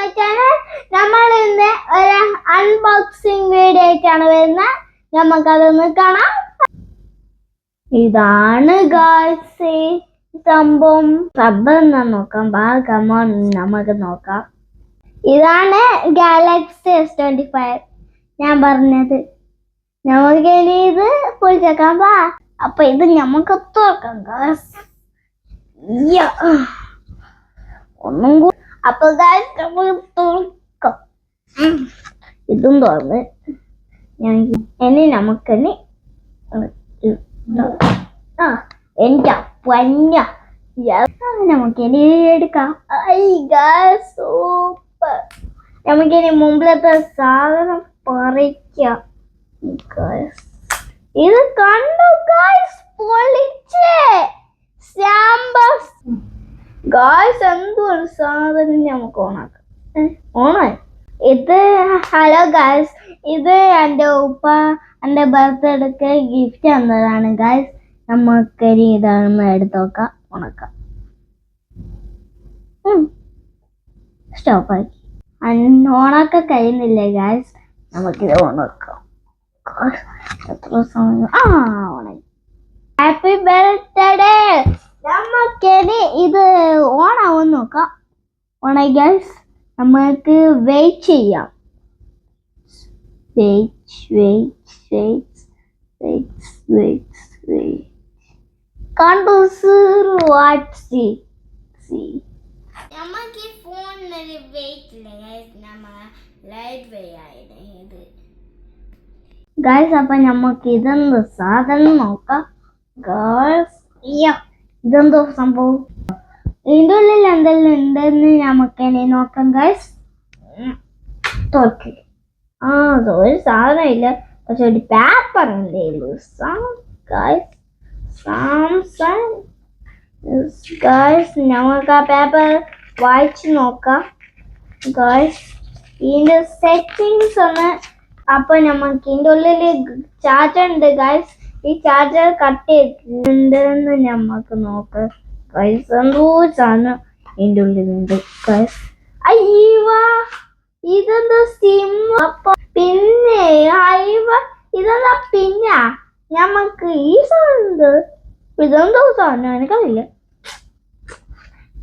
My channel നമ്മൾ ഇന്ന് ഒരു അൺബോക്സിംഗ് വീഡിയോ ആയിട്ടാണ് വരുന്നത്. നമുക്കതൊന്ന് കാണാം. ഇതാണ് ഗായ്സ് സംഭവം. സബ് എന്നാ നോക്കാം. കമോൺ നമുക്ക് നോക്കാം. ഇതാണ് ഗാലക്സി എസ് ട്വന്റി ഫൈവ് ഞാൻ പറഞ്ഞത്. നമുക്ക് ഇനി ഇത് പൊളിച്ചേക്കാം വാ. അപ്പൊ ഇത് നമുക്ക് തുറക്കാം ഗാസ്. ഒന്നും കൂടി അപ്പൊ നമുക്ക് തുറക്കാം. ഇതും തുറന്ന് ഞാൻ ഇനി നമുക്കിനി ആ എന്റെ പഞ്ഞ. നമുക്ക് ഇനി എടുക്കാം. സൂപ്പർ. നമുക്കിനി മുമ്പിലത്തെ സാധനം പറിക്കാം. ഇത് കണ്ടു ഗായ്സ് പൊളിച്ചേ. ഗായ്സ് എന്തോ ഒരു സാധനം നമുക്ക് ഓണാക്കാം? ഓണായി? ഇത് ഹലോ ഗായ്സ് ഇത് എന്റെ ഉപ്പ എന്റെ ബർത്ത്ഡേക്ക് ഗിഫ്റ്റ് തന്നതാണ് ഗായ്സ് നമുക്ക് ഇനി ഇതാണെന്ന് എടുത്ത് നോക്കാം ഉണക്കാം സ്റ്റോപ്പാക്കി ഓണാക്കാൻ കഴിയുന്നില്ല ഗായ്സ് നമുക്കിത് ഉണക്കാം എത്ര സമയം ആ ഓണായി. ഹാപ്പി ബർത്ത്ഡേ നമുക്കിനി ഇത് ഓണാവും നോക്കാം. ഓണായി ഗൈസ് നമുക്ക് വെയിറ്റ് ചെയ്യാം. Weight weight weight weight weight weight കണ്ടു സീർ വാട്ട് സി സി നമുക്ക് ഈ ഫോണിനൊരു വെയിറ്റ് ഇല്ല ഗൈസ് നമ്മ ലൈറ്റ് വേ ആയത് ഇത്. ഗൈസ് അപ്പൊ നമുക്ക് ഇതെന്ത് സാധനം നോക്കാം? ഗേൾസ് ഇതെന്തോ സംഭവം? ഇതിന്റെ ഉള്ളിൽ എന്തെല്ലാം ഉണ്ടെന്ന് നമുക്ക് ഇനി നോക്കാം ഗൈസ് തോക്കി ആ ഒരു സാധനം ഇല്ല. പക്ഷെ ഒരു പേപ്പർ എന്തേലും സാംസങ് നമുക്ക് ആ പേപ്പർ വായിച്ചു നോക്കാം ഗൈസ് ഇതിന്റെ സെറ്റിങ്സ് ഒന്ന് അപ്പൊ നമുക്ക് ഇതിന്റെ ഉള്ളിൽ ചാർജർ ഉണ്ട് ഗൈസ് ഈ ചാർജർ കട്ട് ചെയ്തിട്ടുണ്ടെന്ന് നമുക്ക് നോക്ക്. കൈസ് എന്തോ സാധനം ഇതിന്റെ ഉള്ളിലുണ്ട്. കൈസ് അയ്യവാ സിം അപ്പൊ പിന്നെ അയ്യവ ഇതെന്താ പിന്നെ? നമുക്ക് ഈ സാധനം ഇതെന്തോ സാധനം എനിക്കറിയില്ല.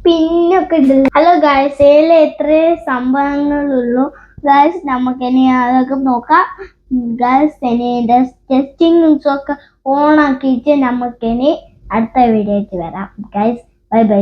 പിന്നൊക്കെ ഉണ്ട് ഹലോ ഗായ്സ് എത്ര സംഭവങ്ങളുള്ളൂ. ഗായ്സ് നമുക്ക് ഇനി അതൊക്കെ നോക്കാം. ഗായ്സ് ഇനി ടെസ്റ്റിംഗ് ഒക്കെ ഓൺ ആക്കിയിട്ട് നമുക്ക് ഇനി അടുത്ത വീഡിയോയ്ക്ക് വരാം. Guys bye bye